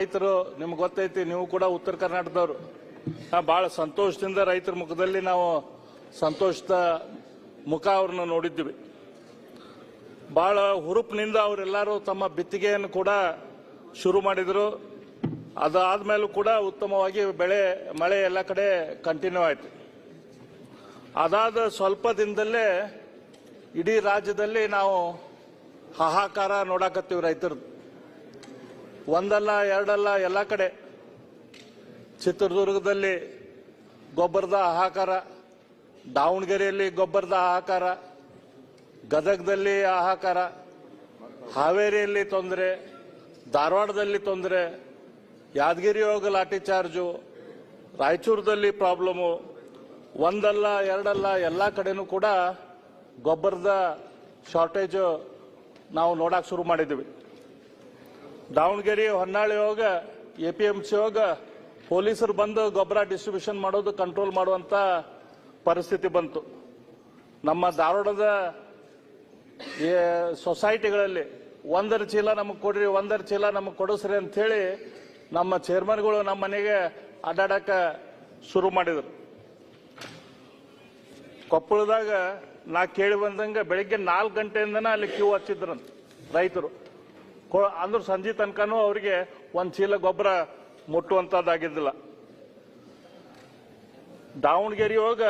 ರೈತರು, ನಿಮ್ಗೆ ಗೊತ್ತೈತಿ, ನೀವು ಕೂಡ ಉತ್ತರ ಕರ್ನಾಟಕದವರು. ಬಹಳ ಸಂತೋಷದಿಂದ ರೈತರ ಮುಖದಲ್ಲಿ ನಾವು ಸಂತೋಷದ ಮುಖ ಅವ್ರನ್ನ ನೋಡಿದ್ದೀವಿ. ಬಹಳ ಹುರುಪಿನಿಂದ ಅವರೆಲ್ಲರೂ ತಮ್ಮ ಬಿತ್ತಿಗೆಯನ್ನು ಕೂಡ ಶುರು ಮಾಡಿದರು. ಅದಾದ್ಮೇಲೂ ಕೂಡ ಉತ್ತಮವಾಗಿ ಬೆಳೆ, ಮಳೆ ಎಲ್ಲ ಕಡೆ ಕಂಟಿನ್ಯೂ ಆಯ್ತು. ಅದಾದ ಸ್ವಲ್ಪ ದಿನದಲ್ಲೇ ಇಡೀ ರಾಜ್ಯದಲ್ಲಿ ನಾವು ಹಾಹಾಕಾರ ನೋಡಾಕತ್ತೀವಿ ರೈತರದ್ದು. ಒಂದಲ್ಲ, ಎರಡಲ್ಲ, ಎಲ್ಲ ಕಡೆ. ಚಿತ್ರದುರ್ಗದಲ್ಲಿ ಗೊಬ್ಬರದ ಹಾಹಾಕಾರ, ದಾವಣಗೆರೆಯಲ್ಲಿ ಗೊಬ್ಬರದ ಹಾಹಾಕಾರ, ಗದಗದಲ್ಲಿ ಹಾಹಾಕಾರ, ಹಾವೇರಿಯಲ್ಲಿ ತೊಂದರೆ, ಧಾರವಾಡದಲ್ಲಿ ತೊಂದರೆ, ಯಾದಗಿರಿ ಹೋಗ ಲಾಠಿ ಚಾರ್ಜು, ರಾಯಚೂರದಲ್ಲಿ ಪ್ರಾಬ್ಲಮು, ಒಂದಲ್ಲ, ಎರಡಲ್ಲ, ಎಲ್ಲ ಕಡೆನೂ ಕೂಡ ಗೊಬ್ಬರದ ಶಾರ್ಟೇಜು ನಾವು ನೋಡಕ್ಕೆ ಶುರು ಮಾಡಿದ್ದೀವಿ. ದಾವಣಗೆರೆ, ಹೊನ್ನಾಳಿ ಹೋಗ ಎ ಪಿ ಎಂ ಸಿ ಹೋಗ, ಪೊಲೀಸರು ಬಂದು ಗೊಬ್ಬರ ಡಿಸ್ಟ್ರಿಬ್ಯೂಷನ್ ಮಾಡೋದು ಕಂಟ್ರೋಲ್ ಮಾಡುವಂತ ಪರಿಸ್ಥಿತಿ ಬಂತು. ನಮ್ಮ ಧಾರವಾಡದ ಸೊಸೈಟಿಗಳಲ್ಲಿ ಒಂದರ ಚೀಲ ನಮಗೆ ಕೊಡ್ರಿ, ಒಂದರ ಚೀಲ ನಮಗೆ ಕೊಡಿಸ್ರಿ ಅಂತ ಹೇಳಿ ನಮ್ಮ ಚೇರ್ಮನ್ಗಳು ನಮ್ಮ ಮನೆಗೆ ಅಡ್ಡಾಡಕ ಶುರು ಮಾಡಿದರು. ಕೊಪ್ಪಳದಾಗ ನಾ ಕೇಳಿ ಬಂದಂಗ ಬೆಳಿಗ್ಗೆ ನಾಲ್ಕು ಗಂಟೆಯಿಂದನೇ ಅಲ್ಲಿ ಕ್ಯೂ ಹಚ್ಚಿದ್ರಂತ ರೈತರು. ಅಂದ್ರೆ ಸಂಜೆ ತನಕನೂ ಅವರಿಗೆ ಒಂದು ಚೀಲ ಗೊಬ್ಬರ ಮುಟ್ಟುವಂಥದ್ದಾಗಿದ್ದಿಲ್ಲ ದಾವಣಗೆರೆ ಹೋಗ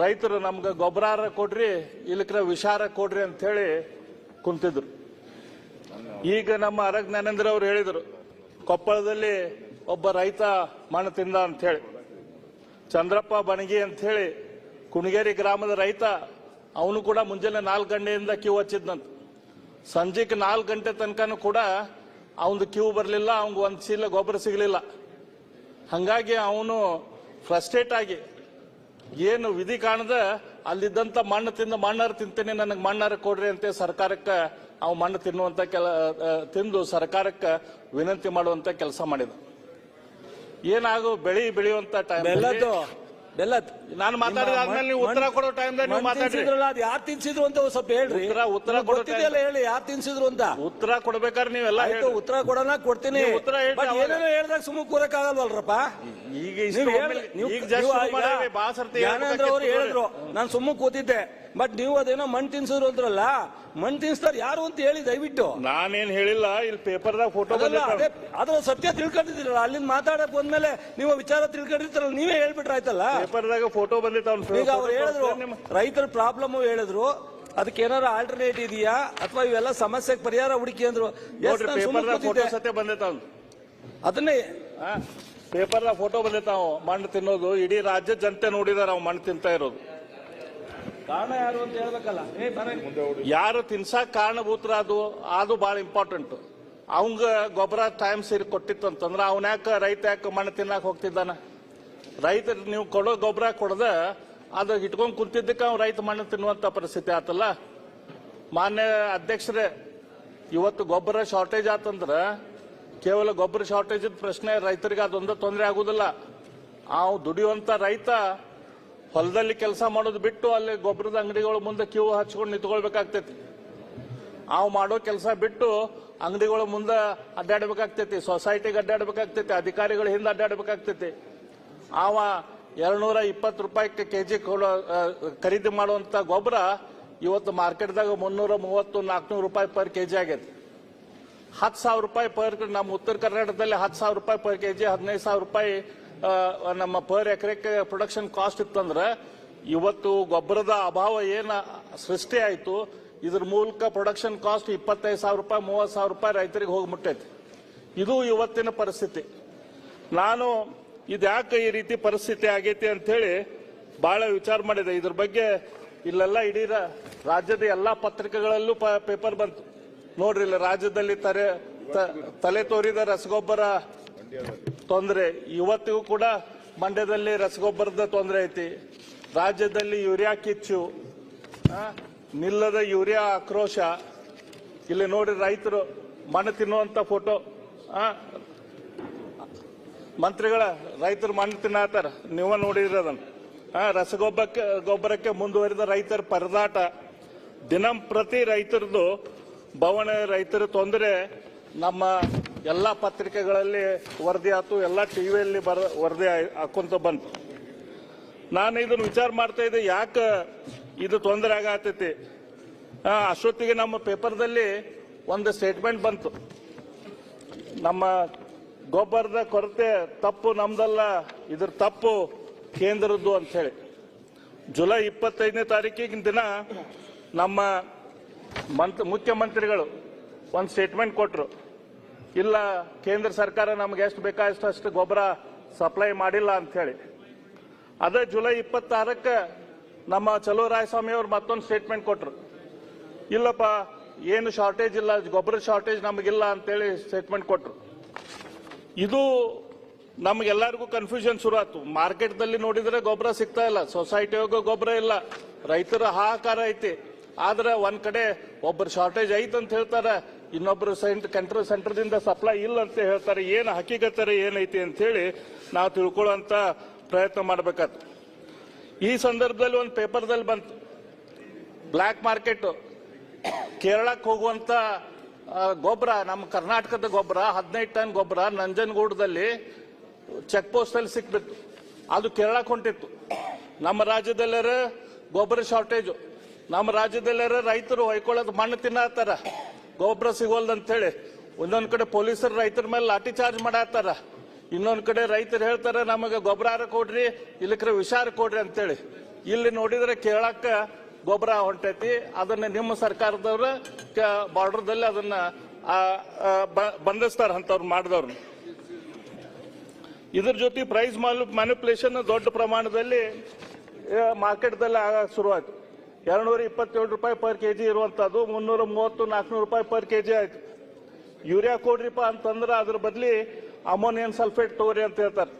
ರೈತರು ನಮ್ಗೆ ಗೊಬ್ಬರ ಕೊಡ್ರಿ ಇಲ್ಲಕ್ರ ವಿಷಾರ ಕೊಡ್ರಿ ಅಂತ ಹೇಳಿ ಕುಂತಿದ್ರು. ಈಗ ನಮ್ಮ ಅರಗ್ ಜ್ಞಾನೇಂದ್ರ ಅವ್ರು ಹೇಳಿದರು, ಕೊಪ್ಪಳದಲ್ಲಿ ಒಬ್ಬ ರೈತ ಮಣ್ಣು ತಿಂದ ಅಂತ ಹೇಳಿ ಚಂದ್ರಪ್ಪ ಬಣಗಿ ಅಂತ ಹೇಳಿ ಕುಣಗೇರಿ ಗ್ರಾಮದ ರೈತ, ಅವನು ಕೂಡ ಮುಂಜಾನೆ ನಾಲ್ಕು ಗಂಟೆಯಿಂದ ಕ್ಯೂ ಹಚ್ಚಿದ್ನಂತ. ಸಂಜೆಗೆ ನಾಲ್ಕು ಗಂಟೆ ತನಕನೂ ಕೂಡ ಅವನದು ಕ್ಯೂ ಬರಲಿಲ್ಲ ಅವ್ನಿಗೆ ಒಂದು ಚೀಲ ಗೊಬ್ಬರ ಸಿಗಲಿಲ್ಲ. ಹಂಗಾಗಿ ಅವನು ಫ್ರಸ್ಟ್ರೇಟ್ ಆಗಿ, ಏನು ವಿಧಿ ಕಾಣದ, ಅಲ್ಲಿದ್ದಂತ ಮಣ್ಣು ತಿಂದು ಮಣ್ಣಾರ ತಿಂತೇನೆ, ನನಗೆ ಮಣ್ಣಾರ ಕೊಡ್ರಿ ಅಂತ ಸರ್ಕಾರಕ್ಕೆ, ಅವ್ ಮಣ್ಣು ತಿನ್ನುವಂತ ಕೆಲ ತಿಂದು ಸರ್ಕಾರಕ್ಕೆ ವಿನಂತಿ ಮಾಡುವಂತ ಕೆಲಸ ಮಾಡಿದ. ಏನಾಗು ಬೆಳಿ ಬೆಳೆಯುವಂಥ ಟೈಮ್ ಬೆಲ್ಲದ್ ನಾನು ಮಾತಾಡಿದಾದ್ಮೇಲೆ ನೀವು ಉತ್ತರ ಕೊಡೋ ಟೈಮ್ದಾಗ ನೀವು ಮಾತಾಡ್ತಿದ್ರಲ್ಲ ಅದು ಯಾರು ತಿನ್ಸಿದ್ರು ಅಂತ ಒಂದ್ ಸ್ವಲ್ಪ ಹೇಳ್ರಿ. ಉತ್ತರ- ಉತ್ತರ ನಿಮ್ಗ್ ಹೇಳಿ ಯಾರು ತಿನ್ಸಿದ್ರು ಅಂತ. ಉತ್ತರ ಕೊಡ್ಬೇಕಾದ್ರೆ ನೀವೆಲ್ಲ ಆಯ್ತು ಉತ್ತರ ಕೊಡೋಣ ಕೊಡ್ತೀನಿ. ಉತ್ತರ. ಏನೇನೋ ಹೇಳ್ದಾಗ ಸುಮ್ಮನೆ ಕೂರಕ್ ಆಗಲ್ವಲ್ರಪ್ಪ ಈಗ ಈಗ ಬಾ ಸರ್ತಿ ಹೇಳಿದ್ರು. ನಾನು ಸುಮ್ಮನೆ ಕೂತಿದ್ದೆ. ಬಟ್ ನೀವು ಅದೇನೋ ಮಣ್ ತಿನ್ಸಿದ್ರು ಅಂದ್ರಲ್ಲ ಮಣ್ ತಿನ್ಸ್ತಾರ ಯಾರು ಅಂತ ಹೇಳಿ ದಯವಿಟ್ಟು. ನಾನೇನ್ ಹೇಳಿಲ್ಲ ಇಲ್ಲಿ ಪೇಪರ್ದಾಗ ಫೋಟೋ ಅದೇ ಅದ್ರ ಸತ್ಯ ತಿಳ್ಕೊಂಡಿದ್ದೀರಲ್ಲ ಅಲ್ಲಿಂದ ಮಾತಾಡಕ್ ಬಂದ್ಮೇಲೆ ನೀವು ವಿಚಾರ ತಿಳ್ಕೊಂಡಿರ್ತಾರಲ್ಲ ನೀವೇ ಹೇಳ್ಬಿಟ್ರೆ ಆಯ್ತಲ್ಲ ಪೇಪರ್ದಾಗ ಫೋಟೋ ಬಂದಿತ್ತು ಈಗ ಅವ್ರು ಹೇಳಿದ್ರು ರೈತರ ಪ್ರಾಬ್ಲಮ್ ಹೇಳಿದ್ರು ಅದಕ್ಕೆ ಏನಾರ ಆಲ್ಟರ್ನೇಟ್ ಇದೆಯಾ? ಅಥವಾ ಇವೆಲ್ಲ ಸಮಸ್ಯೆಗೆ ಪರಿಹಾರ ಹುಡುಕಿ ಅಂದ್ರು. ಸತ್ಯ ಬಂದಿತ್ತು ಅದನ್ನೇ ಪೇಪರ್ದಾಗ ಫೋಟೋ ಬಂದಿತ್ತು ಮಣ್ಣು ತಿನ್ನೋದು ಇಡೀ ರಾಜ್ಯ ಜನತೆ ನೋಡಿದಾರ ಅವ್ ಮಣ್ಣು ತಿಂತಾ ಇರೋದು. ಕಾರಣ ಯಾರು ಅಂತ ಹೇಳ್ಬೇಕಲ್ಲ. ಯಾರು ತಿನ್ಸಾಕ್ ಕಾರಣಭೂತರ ಅದು ಅದು ಬಹಳ ಇಂಪಾರ್ಟೆಂಟ್ ಅವಂಗ ಗೊಬ್ಬರ ಟೈಮ್ ಸೇರಿ ಕೊಟ್ಟಿತ್ತು ಅಂತಂದ್ರೆ ಅವನ ಯಾಕ ರೈತ ಯಾಕೆ ಮಣ್ಣು ತಿನ್ನಾಕ ಹೋಗ್ತಿದ್ದಾನ? ರೈತ ನೀವು ಕೊಡೋ ಗೊಬ್ಬರ ಕೊಡದ, ಅದು ಇಟ್ಕೊಂಡು ಕುಂತಿದ್ದಕ್ಕೆ ಅವ್ನು ರೈತ ಮಣ್ಣು ತಿನ್ನುವಂತ ಪರಿಸ್ಥಿತಿ ಆತಲ್ಲ. ಮಾನ್ಯ ಅಧ್ಯಕ್ಷರೇ, ಇವತ್ತು ಗೊಬ್ಬರ ಶಾರ್ಟೇಜ್ ಆತಂದ್ರ ಕೇವಲ ಗೊಬ್ಬರ ಶಾರ್ಟೇಜ್ ಪ್ರಶ್ನೆ ರೈತರಿಗೆ ಅದೊಂದು ತೊಂದರೆ ಆಗುದಿಲ್ಲ. ಅವ್ ದುಡಿಯುವಂತ ರೈತ ಹೊಲದಲ್ಲಿ ಕೆಲಸ ಮಾಡೋದು ಬಿಟ್ಟು ಅಲ್ಲಿ ಗೊಬ್ಬರದ ಅಂಗಡಿಗಳ ಮುಂದೆ ಕ್ಯೂ ಹಚ್ಕೊಂಡು ನಿಂತ್ಕೊಳ್ಬೇಕಾಗ್ತೈತಿ. ನಾವು ಮಾಡೋ ಕೆಲಸ ಬಿಟ್ಟು ಅಂಗಡಿಗಳ ಮುಂದೆ ಅಡ್ಡಾಡ್ಬೇಕಾಗ್ತೈತಿ ಸೊಸೈಟಿಗೆ ಅಡ್ಡಾಡ್ಬೇಕಾಗ್ತೈತಿ ಅಧಿಕಾರಿಗಳ ಹಿಂದೆ ಅಡ್ಡಾಡ್ಬೇಕಾಗ್ತೈತಿ. ಅವ ಎರಡ್ನೂರ ಇಪ್ಪತ್ತು ರೂಪಾಯಿ ಕೆಜಿ ಕೊಡೋ ಆ, ಖರೀದಿ ಮಾಡುವಂತ ಗೊಬ್ಬರ ಇವತ್ತು ಮಾರ್ಕೆಟ್ದಾಗ ಮುನ್ನೂರ ಮೂವತ್ತು ನಾಲ್ಕುನೂರು ರೂಪಾಯಿ ಪರ್ ಕೆ ಜಿ ಆಗೈತಿ. ಹತ್ತು ಸಾವಿರ ರೂಪಾಯಿ ಪರ್ ನಮ್ಮ ಉತ್ತರ ಕರ್ನಾಟಕದಲ್ಲಿ ಹತ್ತು ಸಾವಿರ ರೂಪಾಯಿ ಪರ್ ಕೆ ಜಿ ಹದಿನೈದು ಸಾವಿರ ರೂಪಾಯಿ ನಮ್ಮ ಪರ್ ಎಕರೆಕ್ ಪ್ರೊಡಕ್ಷನ್ ಕಾಸ್ಟ್ ಇತ್ತಂದ್ರೆ ಇವತ್ತು ಗೊಬ್ಬರದ ಅಭಾವ ಏನ ಸೃಷ್ಟಿ ಆಯಿತು, ಇದ್ರ ಮೂಲಕ ಪ್ರೊಡಕ್ಷನ್ ಕಾಸ್ಟ್ ಇಪ್ಪತ್ತೈದು ಸಾವಿರ ರೂಪಾಯಿ, ಮೂವತ್ತು ಸಾವಿರ ರೂಪಾಯಿ ರೈತರಿಗೆ ಹೋಗಿ ಮುಟ್ಟೈತಿ. ಇದು ಇವತ್ತಿನ ಪರಿಸ್ಥಿತಿ. ನಾನು ಇದ್ಯಾಕೆ ಈ ರೀತಿ ಪರಿಸ್ಥಿತಿ ಆಗೈತಿ ಅಂತ ಹೇಳಿ ಬಹಳ ವಿಚಾರ ಮಾಡಿದೆ. ಇದ್ರ ಬಗ್ಗೆ ಇಲ್ಲೆಲ್ಲ ಇಡೀ ರಾಜ್ಯದ ಎಲ್ಲಾ ಪತ್ರಿಕೆಗಳಲ್ಲೂ ಪೇಪರ್ ಬಂತು. ನೋಡ್ರಿ ಇಲ್ಲ ರಾಜ್ಯದಲ್ಲಿ ತಲೆ ತೋರಿದ ರಸಗೊಬ್ಬರ ತೊಂದರೆ ಇವತ್ತಿಗೂ ಕೂಡ ಮಂಡ್ಯದಲ್ಲಿ ರಸಗೊಬ್ಬರದ ತೊಂದರೆ ಐತಿ. ರಾಜ್ಯದಲ್ಲಿ ಯೂರಿಯಾ ಕಿಚ್ಚು ನಿಲ್ಲದ ಯೂರಿಯಾ ಆಕ್ರೋಶ. ಇಲ್ಲಿ ನೋಡಿ ರೈತರು ಮಣ್ಣು ತಿನ್ನುವಂತ ಫೋಟೋ ಮಂತ್ರಿಗಳ ರೈತರು ಮಣ್ಣು ತಿನ್ನತಾರ. ನೀವ ಆ, ರಸಗೊಬ್ಬರಕ್ಕೆ ಗೊಬ್ಬರಕ್ಕೆ ಮುಂದುವರಿದ ರೈತರ ಪರದಾಟ. ದಿನಂಪ್ರತಿ ರೈತರದು ಬವಣೆ ರೈತರ ತೊಂದರೆ ನಮ್ಮ ಎಲ್ಲ ಪತ್ರಿಕೆಗಳಲ್ಲಿ ವರದಿ ಆಯ್ತು, ಎಲ್ಲ ಟಿವಿಯಲ್ಲಿ ಬರ, ವರದಿ ಹಾಕೊಂತ ಬಂತು. ನಾನು ಇದನ್ನ ವಿಚಾರ ಮಾಡ್ತಾ ಇದ್ದೆ, ಯಾಕೆ ಇದು ತೊಂದರೆ ಆಗತೈತಿ? ಅಷ್ಟೊತ್ತಿಗೆ ನಮ್ಮ ಪೇಪರ್ದಲ್ಲಿ ಒಂದು ಸ್ಟೇಟ್ಮೆಂಟ್ ಬಂತು. ನಮ್ಮ ಗೊಬ್ಬರದ ಕೊರತೆ ತಪ್ಪು, ನಮ್ದಲ್ಲ, ಇದ್ರ ತಪ್ಪು, ಕೇಂದ್ರದ್ದು ಅಂತ ಹೇಳಿ ಜುಲೈ ಇಪ್ಪತ್ತೈದನೇ ತಾರೀಕಿನ ದಿನ ನಮ್ಮ ಮಂತ್, ಮುಖ್ಯಮಂತ್ರಿಗಳು ಒಂದು ಸ್ಟೇಟ್ಮೆಂಟ್ ಕೊಟ್ಟರು ಇಲ್ಲ, ಕೇಂದ್ರ ಸರ್ಕಾರ ನಮ್ಗೆ ಎಷ್ಟು ಬೇಕಾದಷ್ಟು ಅಷ್ಟು ಗೊಬ್ಬರ ಸಪ್ಲೈ ಮಾಡಿಲ್ಲ ಅಂತ ಹೇಳಿ ಅದೇ ಜುಲೈ ಇಪ್ಪತ್ತಾರಕ್ಕೆ ನಮ್ಮ ಚಲೋ ರಾಯಸ್ವಾಮಿ ಅವರು ಮತ್ತೊಂದು ಸ್ಟೇಟ್ಮೆಂಟ್ ಕೊಟ್ಟರು ಇಲ್ಲಪ್ಪ, ಏನು ಶಾರ್ಟೇಜ್ ಇಲ್ಲ, ಗೊಬ್ಬರ ಶಾರ್ಟೇಜ್ ನಮಗಿಲ್ಲ ಅಂತೇಳಿ ಸ್ಟೇಟ್ಮೆಂಟ್ ಕೊಟ್ಟರು ಇದು ನಮ್ಗೆಲ್ಲರಿಗೂ ಕನ್ಫ್ಯೂಷನ್ ಶುರು ಆಯ್ತು ಮಾರ್ಕೆಟ್ದಲ್ಲಿ ನೋಡಿದ್ರೆ ಗೊಬ್ಬರ ಸಿಗ್ತಾ ಇಲ್ಲ ಸೊಸೈಟಿ ಹೋಗೋ ಗೊಬ್ಬರ ಇಲ್ಲ, ರೈತರ ಹಾಹಾಕಾರ ಐತಿ. ಆದ್ರೆ ಒಂದ್ ಕಡೆ ಒಬ್ಬರು ಶಾರ್ಟೇಜ್ ಐತಂತ ಹೇಳ್ತಾರೆ ಇನ್ನೊಬ್ರು ಸೆಂಟ್ ಕಂಟ್ರೋಲ್ ಸೆಂಟರ್ದಿಂದ ಸಪ್ಲೈ ಇಲ್ಲ ಅಂತ ಹೇಳ್ತಾರೆ, ಏನು ಹಕ್ಕಿಗತ್ತಾರೆ ಏನೈತಿ ಅಂತ ಹೇಳಿ ನಾವು ತಿಳ್ಕೊಳ್ಳೋಂಥ ಪ್ರಯತ್ನ ಮಾಡ್ಬೇಕಾಯ್ತು ಈ ಸಂದರ್ಭದಲ್ಲಿ ಒಂದು ಪೇಪರ್ದಲ್ಲಿ ಬಂತು ಬ್ಲ್ಯಾಕ್ ಮಾರ್ಕೆಟ್, ಕೇರಳಕ್ಕೆ ಹೋಗುವಂತ ಗೊಬ್ಬರ ನಮ್ಮ ಕರ್ನಾಟಕದ ಗೊಬ್ಬರ, ಹದಿನೈದು ಟನ್ ಗೊಬ್ಬರ ನಂಜನಗೂಡದಲ್ಲಿ ಚೆಕ್ ಪೋಸ್ಟ್ ಅಲ್ಲಿ ಸಿಕ್ಬಿತ್ತು. ಅದು ಕೇರಳಕ್ಕೆ ಹೊಂಟಿತ್ತು. ನಮ್ಮ ರಾಜ್ಯದಲ್ಲರ ಗೊಬ್ಬರ ಶಾರ್ಟೇಜು ನಮ್ಮ ರಾಜ್ಯದಲ್ಲರ ರೈತರು ಹೊಯ್ಕೊಳ್ಳೋದು ಮಣ್ಣು ತಿನ್ನತ್ತಾರ ಗೊಬ್ಬರ ಹೇಳಿ, ಒಂದೊಂದ್ ಕಡೆ ಪೊಲೀಸರು ರೈತರ ಮೇಲೆ ಲಾಠಿ ಚಾರ್ಜ್ ಮಾಡತ್ತಾರ. ಇನ್ನೊಂದ್ ಕಡೆ ರೈತರು ಹೇಳ್ತಾರೆ, ನಮಗೆ ಗೊಬ್ಬರ ಕೊಡ್ರಿ, ಇಲ್ಲಕ್ರೆ ವಿಷಾರ ಕೊಡ್ರಿ ಅಂತೇಳಿ ಇಲ್ಲಿ ನೋಡಿದ್ರೆ ಕೇಳಕ್ಕ ಗೊಬ್ಬರ ಹೊಂಟೈತಿ, ಅದನ್ನ ನಿಮ್ಮ ಸರ್ಕಾರದವ್ರ ಬಾರ್ಡರ್ದಲ್ಲಿ ಅದನ್ನ ಬಂಧಿಸ್ತಾರ ಅಂತವ್ರು ಮಾಡಿದವ್ರು. ಇದ್ರ ಜೊತೆ ಪ್ರೈಸ್ ಮ್ಯಾನಿಪುಲೇಷನ್ ದೊಡ್ಡ ಪ್ರಮಾಣದಲ್ಲಿ ಮಾರ್ಕೆಟ್ದಲ್ಲಿ ಆಗ ಶುರುವಾಯ್ತು. ಎರಡ್ನೂರ ಇಪ್ಪತ್ತೇಳು ರೂಪಾಯಿ ಪರ್ ಕೆ ಜಿ ಇರುವಂತದ್ದು ಮುನ್ನೂರ ಮೂವತ್ತು ನಾಲ್ಕುನೂರು ರೂಪಾಯಿ ಪರ್ ಕೆ ಜಿ ಆಯ್ತು. ಯೂರಿಯಾ ಕೊಡ್ರಿಪ್ಪ ಅಂತಂದ್ರೆ ಅದ್ರ ಬದಲಿ ಅಮೋನಿಯಂ ಸಲ್ಫೇಟ್ ತಗೋರಿ ಅಂತ ಹೇಳ್ತಾರೆ.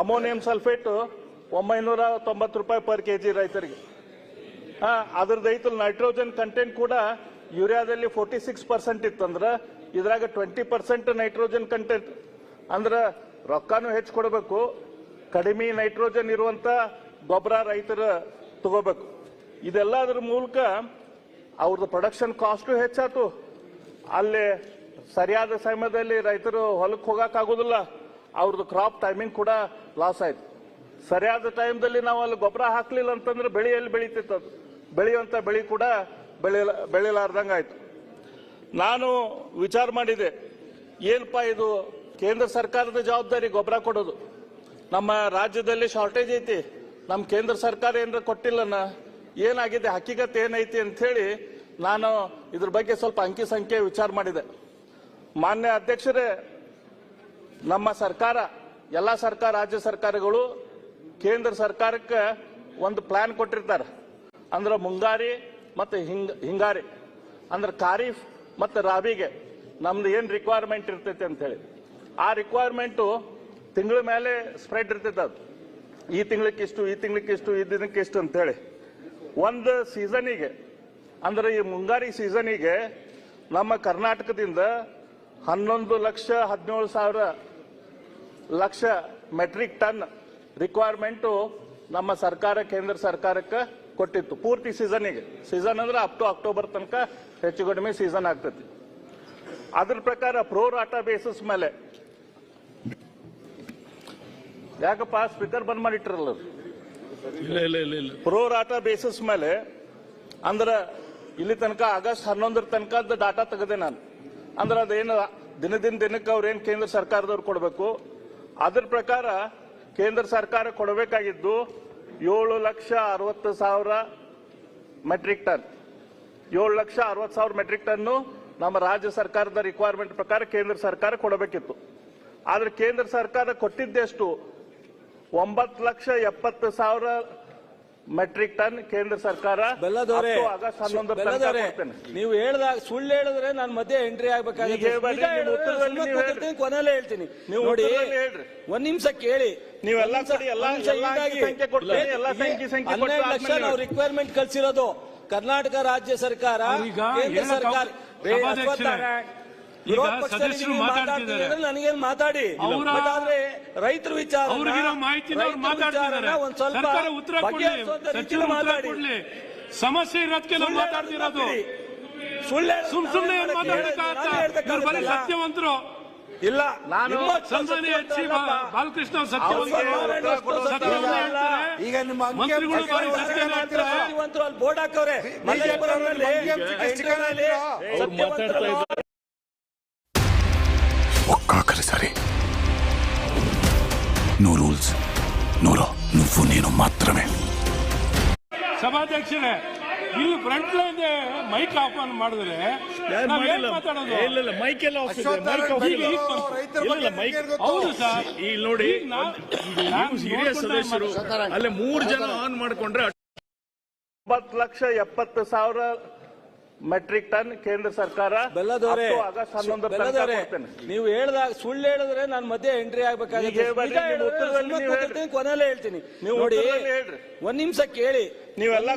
ಅಮೋನಿಯಂ ಸಲ್ಫೇಟ್ ಒಂಬೈನೂರ ತೊಂಬತ್ತು ರೂಪಾಯಿ ಪರ್ ಕೆಜಿ ರೈತರಿಗೆ. ಹಾ, ಅದ್ರದ್ದು ಐತಲ್ ನೈಟ್ರೋಜನ್ ಕಂಟೆಂಟ್ ಕೂಡ ಯೂರಿಯಾದಲ್ಲಿ ಫೋರ್ಟಿ ಸಿಕ್ಸ್ ಪರ್ಸೆಂಟ್ ಇತ್ತಂದ್ರೆ ಇದ್ರಾಗ ಟ್ವೆಂಟಿ ಪರ್ಸೆಂಟ್ ನೈಟ್ರೋಜನ್ ಕಂಟೆಂಟ್ ಅಂದ್ರೆ ರೊಕ್ಕನೂ ಹೆಚ್ಚು ಕೊಡಬೇಕು, ಕಡಿಮೆ ನೈಟ್ರೋಜನ್ ಇರುವಂತ ಗೊಬ್ಬರ ರೈತರ ತಗೋಬೇಕು. ಇದೆಲ್ಲ ಅದ್ರ ಮೂಲಕ ಅವ್ರದ್ದು ಪ್ರೊಡಕ್ಷನ್ ಕಾಸ್ಟು ಹೆಚ್ಚಾಯ್ತು ಅಲ್ಲಿ ಸರಿಯಾದ ಸಮಯದಲ್ಲಿ ರೈತರು ಹೊಲಕ್ಕೆ ಹೋಗೋಕ್ಕಾಗೋದಿಲ್ಲ. ಅವ್ರದ್ದು ಕ್ರಾಪ್ ಟೈಮಿಂಗ್ ಕೂಡ ಲಾಸ್ ಆಯ್ತು. ಸರಿಯಾದ ಟೈಮ್ದಲ್ಲಿ ನಾವು ಅಲ್ಲಿ ಗೊಬ್ಬರ ಹಾಕಲಿಲ್ಲ ಅಂತಂದ್ರೆ ಬೆಳೆ ಎಲ್ಲಿ ಬೆಳೀತಿತ್ತು ಅದು? ಬೆಳೆಯುವಂಥ ಬೆಳೆ ಕೂಡ ಬೆಳೆಯಲ, ಬೆಳೆಯಲಾರ್ದಂಗೆ ಆಯಿತು. ನಾನು ವಿಚಾರ ಮಾಡಿದೆ, ಏನಪ್ಪ ಇದು ಕೇಂದ್ರ ಸರ್ಕಾರದ ಜವಾಬ್ದಾರಿ ಗೊಬ್ಬರ ಕೊಡೋದು? ನಮ್ಮ ರಾಜ್ಯದಲ್ಲಿ ಶಾರ್ಟೇಜ್ ಐತಿ. ನಮ್ಮ ಕೇಂದ್ರ ಸರ್ಕಾರ ಏನಾರ ಕೊಟ್ಟಿಲ್ಲನ? ಏನಾಗಿದೆ ಹಕ್ಕಿಗತ್ ಏನೈತಿ ಅಂತ ಹೇಳಿ ನಾನು ಇದ್ರ ಬಗ್ಗೆ ಸ್ವಲ್ಪ ಅಂಕಿ ಸಂಖ್ಯೆ ವಿಚಾರ ಮಾಡಿದೆ. ಮಾನ್ಯ ಅಧ್ಯಕ್ಷರೇ, ನಮ್ಮ ಸರ್ಕಾರ, ಎಲ್ಲ ಸರ್ಕಾರ, ರಾಜ್ಯ ಸರ್ಕಾರಗಳು ಕೇಂದ್ರ ಸರ್ಕಾರಕ್ಕೆ ಒಂದು ಪ್ಲಾನ್ ಕೊಟ್ಟಿರ್ತಾರೆ. ಅಂದ್ರೆ ಮುಂಗಾರಿ ಮತ್ತೆ ಹಿಂಗ, ಹಿಂಗಾರಿ. ಅಂದ್ರೆ ಖಾರೀಫ್ ಮತ್ತೆ ರಾಬಿಗೆ. ನಮ್ದು ಏನು ರಿಕ್ವೈರ್ಮೆಂಟ್ ಇರ್ತೈತೆ ಅಂತ ಹೇಳಿ ಆ ರಿಕ್ವೈರ್ಮೆಂಟು ತಿಂಗಳ ಮೇಲೆ ಸ್ಪ್ರೆಡ್ ಇರ್ತೈತೆ ಅದು. ಈ ತಿಂಗಳಕ್ಕಿಷ್ಟು ಈ ತಿಂಗಳಕ್ಕಿಷ್ಟು, ಈ ದಿನಕ್ಕಿಷ್ಟು ಅಂತ ಹೇಳಿ ಒಂದು ಸೀಸನಿಗೆ ಅಂದ್ರೆ ಈ ಮುಂಗಾರಿ ಸೀಸನಿಗೆ ನಮ್ಮ ಕರ್ನಾಟಕದಿಂದ ಹನ್ನೊಂದು ಲಕ್ಷ ಹದಿನೇಳು ಸಾವಿರ ಲಕ್ಷ ಮೆಟ್ರಿಕ್ ಟನ್ ರಿಕ್ವೈರ್ಮೆಂಟು ನಮ್ಮ ಸರ್ಕಾರ, ಕೇಂದ್ರ ಸರ್ಕಾರಕ್ಕೆ ಕೊಟ್ಟಿತ್ತು. ಪೂರ್ತಿ ಸೀಸನಿಗೆ ಸೀಸನ್ ಅಂದ್ರೆ ಅಪ್ ಟು ಅಕ್ಟೋಬರ್ ತನಕ ಹೆಚ್ಚು ಕಡಿಮೆ ಸೀಸನ್ ಆಗ್ತೈತಿ. ಅದ್ರ ಪ್ರಕಾರ ಪ್ರೋ ರಾಟಾ ಬೇಸಿಸ್ ಮೇಲೆ. ಯಾಕಪ್ಪ ಸ್ಪೀಕರ್ ಬಂದ್ ಮಾಡಿಟ್ರಲ್ಲ? ಇಲ್ಲ ಇಲ್ಲ ಇಲ್ಲ ಇಲ್ಲ. ಪ್ರೋ ರಾಟಾ ಬೇಸಿಸ್ ಮೇಲೆ, ಅಂದ್ರೆ ಇಲ್ಲಿ ತನಕ ಆಗಸ್ಟ್ ಹನ್ನೊಂದರ ತನಕ ಡಾಟಾ ತೆಗೆದೆ ನಾನು. ಅಂದ್ರೆ ಅದೇನು ದಿನದಿಂದ ದಿನಕ್ಕೆ ಅವ್ರೇನ್ ಕೇಂದ್ರ ಸರ್ಕಾರದವ್ರು ಕೊಡಬೇಕು, ಅದ್ರ ಪ್ರಕಾರ ಕೇಂದ್ರ ಸರ್ಕಾರ ಕೊಡಬೇಕಾಗಿದ್ದು ಏಳು ಲಕ್ಷ ಅರವತ್ತು ಸಾವಿರ ಮೆಟ್ರಿಕ್ ಟನ್ ಏಳು ಲಕ್ಷ ಅರವತ್ತು ಸಾವಿರ ಮೆಟ್ರಿಕ್ ಟನ್ನು ನಮ್ಮ ರಾಜ್ಯ ಸರ್ಕಾರದ ರಿಕ್ವೈರ್ಮೆಂಟ್ ಪ್ರಕಾರ ಕೇಂದ್ರ ಸರ್ಕಾರ ಕೊಡಬೇಕಿತ್ತು. ಆದ್ರೆ ಕೇಂದ್ರ ಸರ್ಕಾರ ಕೊಟ್ಟಿದ್ದೆಷ್ಟು? ಒಂಬತ್ತು ಲಕ್ಷ ಎಪ್ಪತ್ತು ಸಾವಿರ ಮೆಟ್ರಿಕ್ ಟನ್ ಕೇಂದ್ರ ಸರ್ಕಾರ ಬೆಲ್ಲದವರೇ. ನೀವು ಹೇಳ್ದಾಗ ಸುಳ್ಳು ಹೇಳಿದ್ರೆ ನಾನು ಮಧ್ಯೆ ಎಂಟ್ರಿ ಆಗ್ಬೇಕಾಗಿ ಆಗ್ಬೇಕಾಗುತ್ತೆ ಕೊನೆಯಲ್ಲೇ ಹೇಳ್ತೀನಿ. ನೀವು ನೋಡಿ. ಒಂದ್ ನಿಮಿಷ ಕೇಳಿ. ನೀವೆಲ್ಲ ಒಂದ್ ನಿಮಿಷ- ಕಡೆ ಎಲ್ಲ- ಒಂದ್ ನಿಮಿಷ ಎಲ್ಲ ಹೀಗಾಗಿ ಸಂಖ್ಯೆ ಕೊಡ್ತೀನಿ, ಎಲ್ಲ ಸಂಖ್ಯೆ ಸಂಖ್ಯೆ ಕೊಟ್ಟು ಹನ್ನೆರಡು ಲಕ್ಷ ನಾವು ರಿಕ್ವೈರ್ಮೆಂಟ್ ಕಳ್ಸಿರೋದು. ಕರ್ನಾಟಕ ರಾಜ್ಯ ಸರ್ಕಾರ ಕೇಂದ್ರ ಸರ್ಕಾರ ವಿರೋಧ ಪಕ್ಷದಲ್ಲಿ ಮಾತಾಡ್ತಿದ್ದಾರೆ. ನನಗೇನು ಮಾತಾಡಿ? ಆದ್ರೆ ರೈತರ ವಿಚಾರ ಒಂದ್ ಸ್ವಲ್ಪ ಉತ್ತರ ಮಾತಾಡಿ. ಸಮಸ್ಯೆ ಇರೋದಕ್ಕೆ ಸುಳ್ಳೆ ಸುಮ್ ಸುಮ್ನೆ ಸತ್ಯವಂತರು. ಇಲ್ಲ ನಾನು ಬಾಲಕೃಷ್ಣ ಅಲ್ಲಿ ಬೋರ್ಡ್ ಹಾಕವ್ರೆ. సరే నో రూల్స్ నోరో నువ్వు నేను మాత్రమే ಸಭಾಧ್ಯಕ್ಷರೇ ಇಲ್ಲಿ front line mike off on ಮಾಡಿದ್ರೆ ನಾವ್ ಏನ್ ಮಾತಾಡೋದು ಇಲ್ಲ ಇಲ್ಲ ಮೈಕ್ ಎಲ್ಲ ಆಫ್ ಇದೆ ಮೈಕ್ ಆಫ್ ಈಗ ಇಲ್ಲ ಈಗ ಬಂತು. ರೈತರ ಇಲ್ಲ, ಬಗ್ಗೆ ಇಲ್ಲ, ಮೈಕ್- ನಿಮ್ಗೇನ್ ಗೊತ್ತು? ಹೌದು ಸರ್ ಈಗ ನೋಡಿ ಈಗ ನಾ- ಈಗ ನಾನ್ ನೀವು ಹಿರಿಯ ನೋಡ್ಕೊಂಡೆ ಸದಸ್ಯರು ಮಾತಾಡ್ತೀನಿ. ಅಲ್ಲೇ ಮೂರು ಜನ ಆನ್ ಮಾಡ್ಕೊಂಡ್ರೆ ಒಂಬತ್ತು ಲಕ್ಷ ಎಪ್ಪತ್ತು ಸಾವಿರ ಮೆಟ್ರಿಕ್ ಟನ್ ಕೇಂದ್ರ ಸರ್ಕಾರ ಬೆಲ್ಲದವರೇ ಆಗಸ್ಟ್ ಹನ್ನೊಂದರ. ನೀವು ಹೇಳಿದಾಗ ಸುಳ್ಳು ಹೇಳಿದ್ರೆ ನಾನು ಮಧ್ಯೆ ಎಂಟ್ರಿ ಕೂತಿರ್ತೀನಿ, ಕೊನೆಯಲ್ಲೇ ಹೇಳ್ತೀನಿ. ನೀವು ನೋಡಿ. ಒಂದ್ ನಿಮಿಷ ಕೇಳಿ. ನೀವೆಲ್ಲ